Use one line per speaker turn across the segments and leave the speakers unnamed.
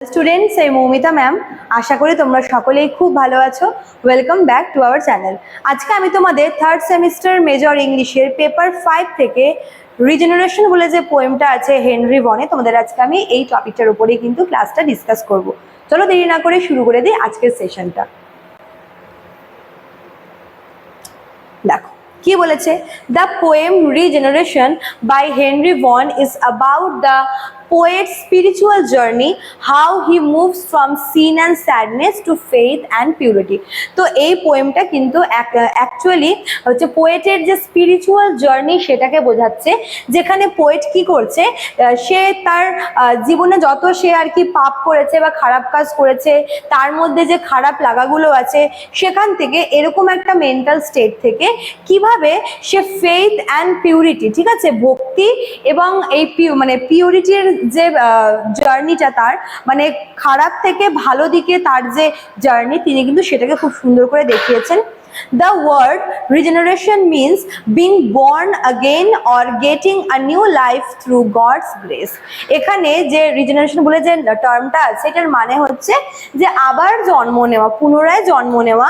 Students এই Moumita ma'am আশা করি তোমরা সকলেই খুব ভালো আছো। Welcome back to our channel আজকে আমি তোমাদের থার্ড সেমিস্টার মেজর ইংলিশের পেপার ফাইভ থেকে রিজেনারেশন বলে যে পোয়েমটা আছে হেনরি বনে তোমাদের আজকে আমি এই টপিকটার উপরেই কিন্তু ক্লাসটা ডিসকাস করব। চলো দেরি না করে শুরু করে দিই আজকের সেশনটা দেখো, কি বলেছে? The poem regeneration by Henry Vaughan is about the poet's spiritual journey, how he moves from sin and sadness to faith and purity. তো এই পোয়েমটা কিন্তু অ্যাকচুয়ালি হচ্ছে পোয়েটের যে স্পিরিচুয়াল জার্নি সেটাকে বোঝাচ্ছে, যেখানে পোয়েট কি করছে সে তার জীবনে যত সে আর কি পাপ করেছে বা খারাপ কাজ করেছে, তার মধ্যে যে খারাপ লাগাগুলো আছে, সেখান থেকে এরকম একটা মেন্টাল স্টেট থেকে কীভাবে সে ফেইথ অ্যান্ড পিউরিটি ঠিক আছে? ভক্তি এবং এই মানে পিউরিটির যে জার্নিটা তার মানে খারাপ থেকে ভালো দিকে তার যে জার্নি তিনি কিন্তু সেটাকে খুব সুন্দর করে দেখিয়েছেন। The word regeneration means being born again or getting a new life through God's grace এখানে যে রিজেনারেশন বলে যে টার্মটা আছে, এটার মানে হচ্ছে যে আবার জন্ম নেওয়া, পুনরায় জন্ম নেওয়া,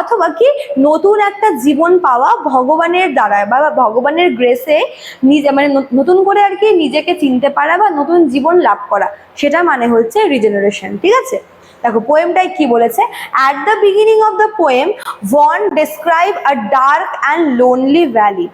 অথবা কি নতুন একটা জীবন পাওয়া ভগবানের দ্বারা বা ভগবানের গ্রেসে নিজে মানে নতুন করে আর কি নিজেকে চিনতে পারা বা নতুন জীবন লাভ করা, সেটা মানে হচ্ছে রিজেনারেশন ঠিক আছে? দেখো পোয়েমটাই কি বলেছে? At the beginning of the poem one describe a dark and lonely valley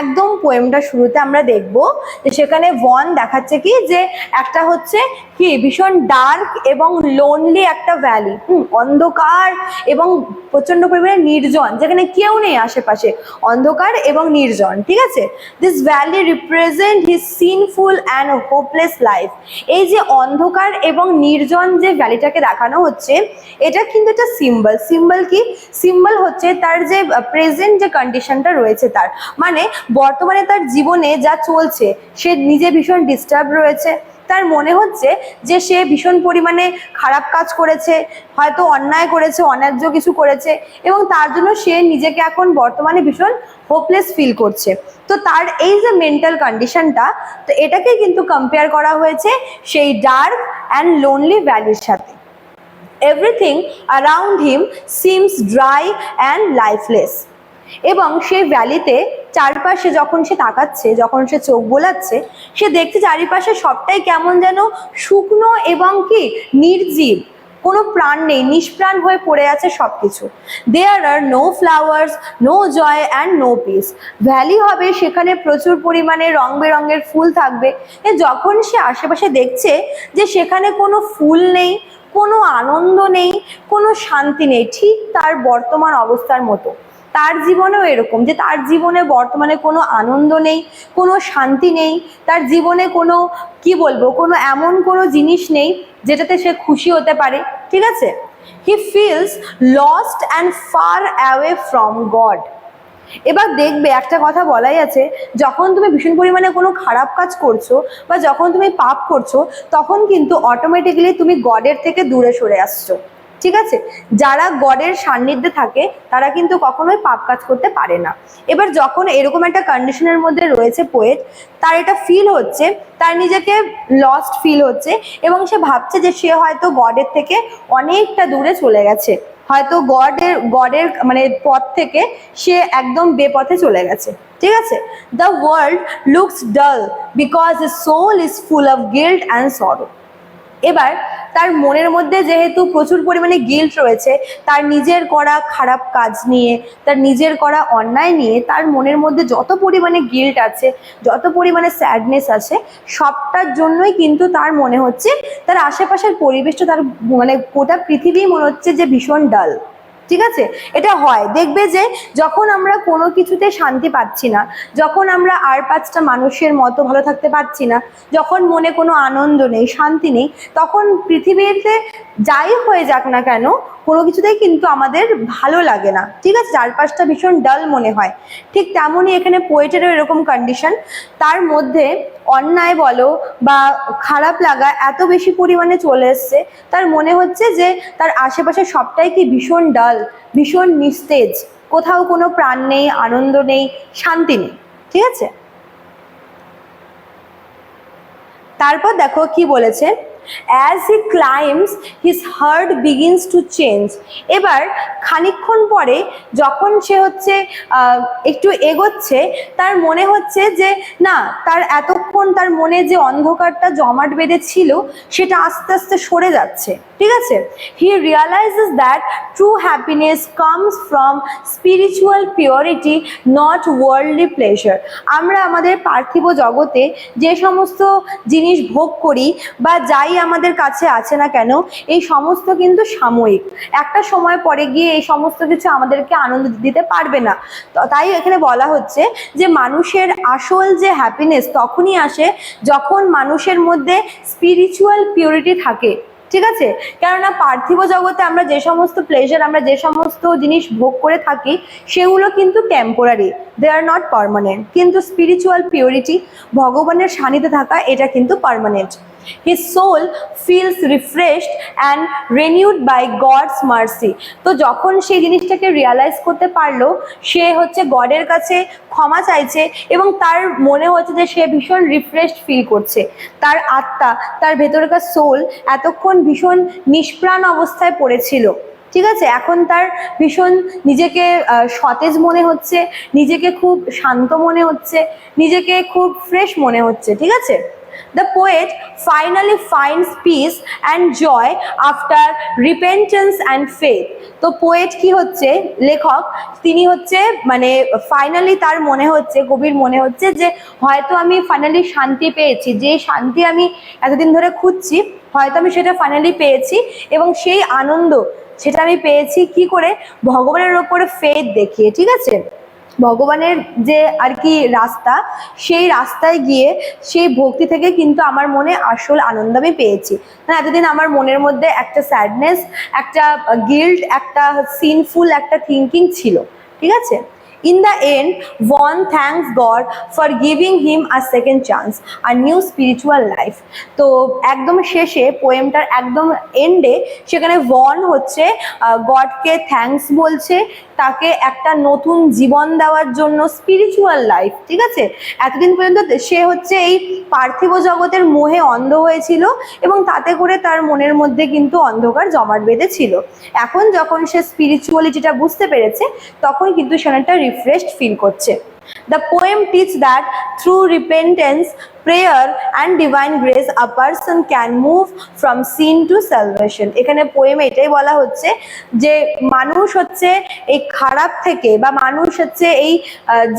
একদম পোয়েমটা শুরুতে আমরা দেখব যে সেখানে ওয়ান দেখাচ্ছে কি যে একটা হচ্ছে কি ভীষণ ডার্ক এবং লোনলি একটা ভ্যালি হুম, অন্ধকার এবং প্রচণ্ড পরিমাণে নির্জন, যেখানে কেউ নেই আশেপাশে, অন্ধকার এবং নির্জন, ঠিক আছে? This valley represent his sinful and hopeless life এই যে অন্ধকার এবং নির্জন যে ভ্যালিটাকে দেখানো হচ্ছে, এটা কিন্তু একটা সিম্বল সিম্বল কি? সিম্বল হচ্ছে তার যে প্রেজেন্ট যে কন্ডিশনটা রয়েছে তার মানে বর্তমানে তার জীবনে যা চলছে, সে নিজে ভীষণ ডিস্টার্ব রয়েছে। তার মনে হচ্ছে যে সে ভীষণ পরিমাণে খারাপ কাজ করেছে, হয়তো অন্যায় করেছে, অন্যায্য কিছু করেছে এবং তার জন্য সে নিজেকে এখন বর্তমানে ভীষণ হোপলেস ফিল করছে। তো তার এই যে মেন্টাল কন্ডিশনটা তো এটাকে কিন্তু কম্পেয়ার করা হয়েছে সেই ডার্ক অ্যান্ড লোনলি ভ্যালির সাথে। Everything around him seems dry and lifeless এবং সেই ভ্যালিতে চারপাশে যখন সে তাকাচ্ছে, যখন সে চোখ বোলাচ্ছে, সে দেখছে চারিপাশে সবটাই কেমন যেন শুকনো এবং কি নির্জীব। কোনো প্রাণ নেই, নিষ্প্রাণ হয়ে পড়ে আছে সব কিছু there are no flowers no joy and no peace valley হবে সেখানে প্রচুর পরিমাণে রং বেরঙের ফুল থাকবে। যখন সে আশেপাশে দেখছে যে সেখানে কোনো ফুল নেই, কোনো আনন্দ নেই, কোনো শান্তি নেই, ঠিক তার বর্তমান অবস্থার মতো। তার জীবনেও এরকম যে তার জীবনে বর্তমানে কোনো আনন্দ নেই, কোনো শান্তি নেই, তার জীবনে কোনো, কি বলব, কোনো এমন কোনো জিনিস নেই যেটাতে সে খুশি হতে পারে, ঠিক আছে? He feels lost and far away from God এবার দেখবে একটা কথা বলাই আছে, যখন তুমি ভীষণ পরিমাণে কোনো খারাপ কাজ করছ বা যখন তুমি পাপ করছ, তখন কিন্তু অটোমেটিক্যালি তুমি গডের থেকে দূরে সরে আসছো। ঠিক আছে? যারা গডের সান্নিধ্যে থাকে, তারা কিন্তু কখনোই পাপ কাজ করতে পারে না। এবার যখন এরকম একটা কন্ডিশনের মধ্যে রয়েছে পোয়েট তার এটা ফিল হচ্ছে, তার নিজেকে লস্ট ফিল হচ্ছে এবং সে ভাবছে যে সে হয়তো গডের থেকে অনেকটা দূরে চলে গেছে। হয়তো গডের গডের মানে পথ থেকে সে একদম বেপথে চলে গেছে। ঠিক আছে? The world looks dull because soul is full of guilt and sorrow এবার তার মনের মধ্যে যেহেতু প্রচুর পরিমাণে গিল্ট রয়েছে, তার নিজের করা খারাপ কাজ নিয়ে, তার নিজের করা অন্যায় নিয়ে, তার মনের মধ্যে যত পরিমাণে গিল্ট আছে, যত পরিমাণে স্যাডনেস আছে, সবটার জন্যই কিন্তু তার মনে হচ্ছে, তার আশেপাশের পরিবেশটা তার মানে গোটা পৃথিবী মনে হচ্ছে যে ভীষণ ডাল ঠিক আছে? এটা হয়। দেখবে যে যখন আমরা কোনো কিছুতে শান্তি পাচ্ছি না, যখন আমরা আর পাঁচটা মানুষের মতো ভালো থাকতে পারছি না, যখন মনে কোনো আনন্দ নেই, শান্তি নেই, তখন পৃথিবীতে যাই হয়ে যাক না কেন, কোনো কিছুতেই কিন্তু আমাদের ভালো লাগে না। ঠিক আছে? চারপাশটা ভীষণ ডাল মনে হয়। ঠিক তেমনই এখানে পোয়েটেরও এরকম কন্ডিশন তার মধ্যে অন্যায় বলো বা খারাপ লাগা এত বেশি পরিমাণে চলে এসছে, তার মনে হচ্ছে যে তার আশেপাশে সবটাই কি ভীষণ ডাল, ভীষণ নিস্তেজ, কোথাও কোনো প্রাণ নেই, আনন্দ নেই, শান্তি নেই, ঠিক আছে? তারপর দেখো কি বলেছে? As he climbs his heart begins to change এবার খানিকক্ষণ পরে যখন সে হচ্ছে একটু এগোচ্ছে, তার মনে হচ্ছে যে, না, তার এতক্ষণ তার মনে যে অন্ধকারটা জমাট বেঁধেছিল, সেটা আস্তে আস্তে সরে যাচ্ছে। ঠিক আছে? He realises that true happiness comes from spiritual purity not worldly pleasure আমরা আমাদের পার্থিব জগতে যে সমস্ত জিনিস ভোগ করি বা যাই আমাদের কাছে আছে না কেন, এই সমস্ত কিন্তু সাময়িক। একটা সময় পরে গিয়ে এই সমস্ত কিছু আমাদেরকে আনন্দ দিতে পারবে না। তাই এখানে বলা হচ্ছে যে মানুষের আসল যে হ্যাপিনেস তখনই আসে যখন মানুষের মধ্যে স্পিরিচুয়াল পিউরিটি থাকে। ঠিক আছে? কেননা পার্থিব জগতে আমরা যে সমস্ত প্লেজার আমরা যে সমস্ত জিনিস ভোগ করে থাকি, সেগুলো কিন্তু temporary they are not permanent কিন্তু স্পিরিচুয়াল পিউরিটি ভগবানের সান্নিধ্যে থাকা, এটা কিন্তু permanent his soul feels refreshed and renewed by God's mercy তো যখন সেই জিনিসটাকে রিয়ালাইজ করতে পারল, সে হচ্ছে গডের কাছে ক্ষমা চাইছে এবং তার মনে হচ্ছে যে সে ভীষণ রিফ্রেশড ফিল করছে। তার আত্মা, তার ভেতরকার সোল এতক্ষণ ভীষণ নিষ্প্রাণ অবস্থায় পড়েছিল। ঠিক আছে? এখন তার ভীষণ নিজেকে সতেজ মনে হচ্ছে, নিজেকে খুব শান্ত মনে হচ্ছে, নিজেকে খুব ফ্রেশ মনে হচ্ছে। ঠিক আছে? The poet finally finds peace and joy after repentance and faith তো পোয়েট কি হচ্ছে? লেখক। তিনি হচ্ছে মানে ফাইনালি তার মনে হচ্ছে কবির মনে হচ্ছে যে, হয়তো আমি ফাইনালি শান্তি পেয়েছি। যে শান্তি আমি এতদিন ধরে খুঁজছি, হয়তো আমি সেটা ফাইনালি পেয়েছি এবং সেই আনন্দ সেটা আমি পেয়েছি কি করে? ভগবানের ওপরে ফেথ দেখিয়ে, ঠিক আছে? ভগবানের যে আর কি রাস্তা, সেই রাস্তায় গিয়ে সেই ভক্তি থেকে কিন্তু আমার মনে আসল আনন্দ আমি পেয়েছি। না, এতদিন আমার মনের মধ্যে একটা স্যাডনেস একটা গিল্ট একটা সিনফুল একটা থিঙ্কিং ছিল। ঠিক আছে? In the end one thanks God for giving him a second chance R new spiritual life তো একদম শেষে পোয়েমটার একদম এন্ডে সেখানে ওয়ান হচ্ছে গডকে থ্যাঙ্কস বলছে তাকে একটা নতুন জীবন দেওয়ার জন্য স্পিরিচুয়াল লাইফ ঠিক আছে? এতদিন পর্যন্ত সে হচ্ছে এই পার্থিব জগতের মোহে অন্ধ হয়েছিল এবং তাতে করে তার মনের মধ্যে কিন্তু অন্ধকার জমাট বেঁধেছিল। এখন যখন সে স্পিরিচুয়ালিটিটা বুঝতে পেরেছে, তখন কিন্তু সে অনেকটা রিফ্রেশড ফিল করছে। The poem teaches that through repentance, prayer and divine grace, a person can move from sin to salvation. এখানে পোয়েমে এটাই বলা হচ্ছে যে মানুষ হচ্ছে এই খারাপ থেকে বা মানুষ হচ্ছে এই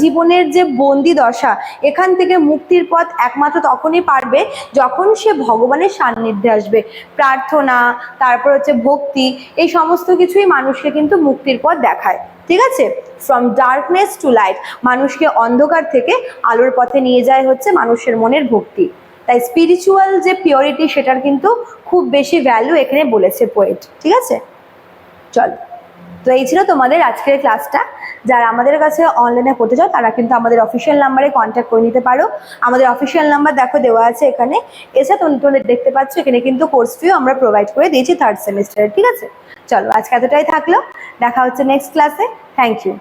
জীবনের যে বন্দি দশা এখান থেকে মুক্তির পথ একমাত্র তখনই পারবে যখন সে ভগবানের সান্নিধ্যে আসবে। প্রার্থনা তারপর হচ্ছে ভক্তি এই সমস্ত কিছুই মানুষকে কিন্তু মুক্তির পথ দেখায়। ঠিক আছে? ফ্রম ডার্কনেস টু লাইট মানুষকে অন্ধকার থেকে আলোর পথে নিয়ে যায় হচ্ছে মানুষের মনের ভক্তি। তাই স্পিরিচুয়াল যে পিওরিটি সেটার কিন্তু খুব বেশি ভ্যালু এখানে বলেছে পোয়েট ঠিক আছে? চল। তো এই ছিল তোমাদের আজকের ক্লাসটা যারা আমাদের কাছে অনলাইনে পড়তে চাও, তারা কিন্তু আমাদের অফিসিয়াল নাম্বারে কন্ট্যাক্ট করে নিতে পারো। আমাদের অফিসিয়াল নাম্বার দেখো দেওয়া আছে এখানে। এছাড়া তোমরা তোমাদের দেখতে পাচ্ছ, এখানে কিন্তু কোর্স ফিও আমরা প্রোভাইড করে দিয়েছি থার্ড সেমিস্টারে ঠিক আছে? চলো, আজকে এতটাই থাকল। দেখা হচ্ছে নেক্সট ক্লাসে থ্যাংক ইউ